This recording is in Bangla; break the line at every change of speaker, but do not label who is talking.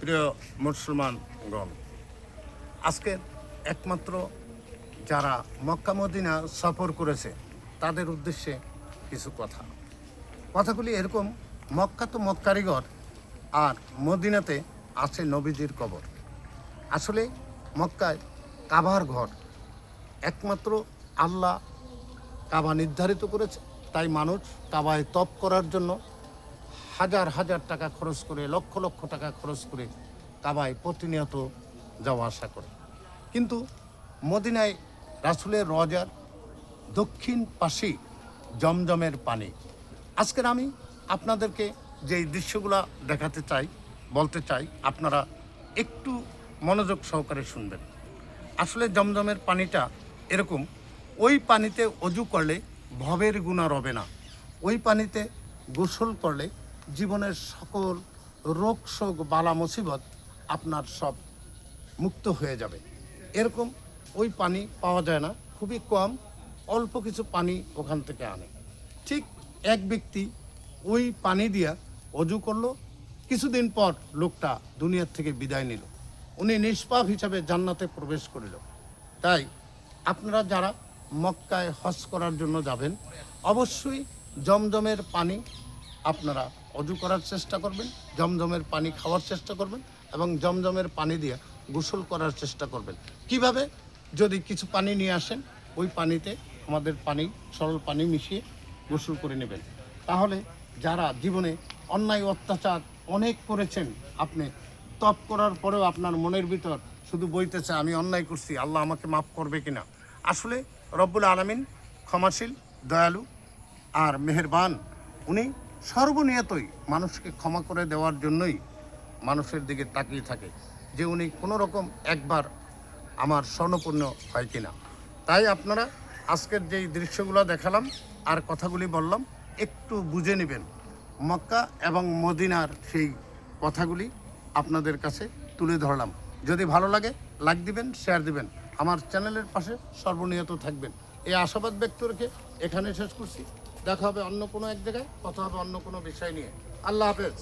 প্রিয় মুসলমানগণ আজকের একমাত্র যারা মক্কা, মদিনা সফর করেছে, তাদের উদ্দেশ্যে কিছু কথা। কথাগুলি এরকম, মক্কা তো মক্কারিগর আর মদিনাতে আছে নবীজির কবর। আসলে মক্কায় কাবার ঘর, একমাত্র আল্লাহ কাবা নির্ধারিত করেছে, তাই মানুষ কাবায় তপ করার জন্য হাজার হাজার টাকা খরচ করে, লক্ষ লক্ষ টাকা খরচ করে কাবায় প্রতিনিয়ত যাওয়া আসা করে। কিন্তু মদিনায় রাসুলের রজার দক্ষিণ পাশেই জমজমের পানি। আজকের আমি আপনাদেরকে যেই দৃশ্যগুলো দেখাতে চাই, বলতে চাই, আপনারা একটু মনোযোগ সহকারে শুনবেন। আসলে জমজমের পানিটা এরকম, ওই পানিতে অজু করলে ভবের গুণা রবে না। ওই পানিতে গোসল করলে জীবনের সকল রোগ, শোক, বালা, মুসিবত আপনার সব মুক্ত হয়ে যাবে। এরকম ওই পানি পাওয়া যায় না, খুবই কম, অল্প কিছু পানি ওখান থেকে আনে। ঠিক এক ব্যক্তি ওই পানি দিয়া অজু করল, কিছুদিন পর লোকটা দুনিয়ার থেকে বিদায় নিল। উনি নিষ্পাপ হিসাবে জান্নাতে প্রবেশ করিল। তাই আপনারা যারা মক্কায় হজ করার জন্য যাবেন, অবশ্যই জমজমের পানি আপনারা অজু করার চেষ্টা করবেন, জমজমের পানি খাওয়ার চেষ্টা করবেন এবং জমজমের পানি দিয়ে গোসল করার চেষ্টা করবেন। কীভাবে? যদি কিছু পানি নিয়ে আসেন, ওই পানিতে আমাদের পানি, সরল পানি মিশিয়ে গোসল করে নেবেন। তাহলে যারা জীবনে অন্যায়, অত্যাচার অনেক করেছেন, আপনি তপ করার পরেও আপনার মনের ভিতর শুধু বইতেছে, আমি অন্যায় করছি, আল্লাহ আমাকে মাফ করবে কিনা? আসলে রব্বুল আলমিন ক্ষমাশীল, দয়ালু আর মেহেরবান, উনি সর্বনিয়তই মানুষকে ক্ষমা করে দেওয়ার জন্যই মানুষের দিকে তাকিয়ে থাকে যে উনি কোনো রকম একবার আমার স্বর্ণপূর্ণ হয় কিনা তাই আপনারা আজকের যেই দৃশ্যগুলো দেখালাম আর কথাগুলি বললাম, একটু বুঝে নেবেন মক্কা এবং মদিনার সেই কথাগুলি আপনাদের কাছে তুলে ধরলাম। যদি ভালো লাগে লাইক দিবেন শেয়ার দিবেন। আমার চ্যানেলের পাশে সর্বনিয়ত থাকবেন। এই আশাবাদ ব্যক্ত রেখে এখানে শেষ করছি। দেখা হবে অন্য কোনো এক জায়গায় কথা হবে অন্য কোনো বিষয় নিয়ে। আল্লাহ হাফেজ।